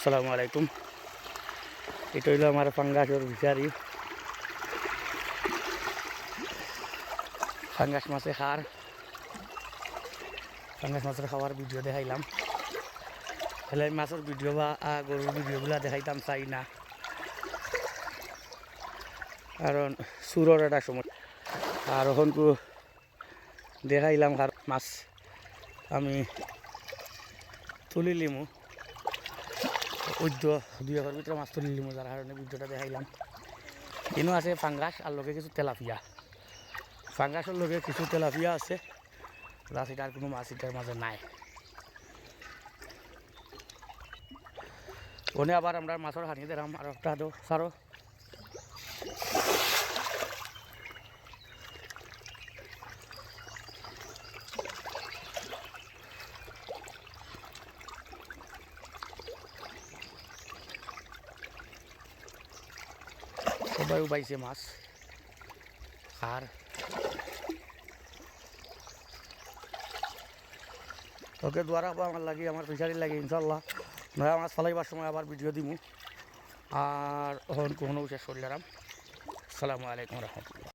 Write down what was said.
আসসালামু আলাইকুম। এটা হইল আমার পাঙ্গাসের ভিখারি। পাঙ্গাস মাছে খার। পাঙ্গাস মাছের খাওয়ার ভিডিও দেখাইলাম। তাহলে মাছের ভিডিও বা গরুর ভিডিওগুলো দেখাইতাম চাই না কারণ সুরের একটা সময়। আর ওখানকু দেখাইলাম আর মাছ। আমি তুলি লিমু। উদ্য দুই একর ভিতরে মাছ তুলি লিমু যাৰ কাৰণে উদ্যটা দেখাইলাম। এনেও আছে ফাংগাছ আর লগে কিছু তেলাপিয়া। ফাঙ্গাসের লগে কিছু তেলাপিয়া আছে। প্লাস এটার কোনো মাছ এটার মাঝে নাই। ওনে আবার আমরা মাছের হানি দিলাম আর একটা সারো সবাই উবাইছে মাছ। আর ওকে রাখব আমার লাগে, আমার ফিশারি লাগে ইনশাল্লাহ নয়া মাছ ফলাইবার সময় আবার ভিডিও দিমু। আর হন কোনো শেষ করলাম আসসালামু আলাইকুম রহমতুল্লাহ।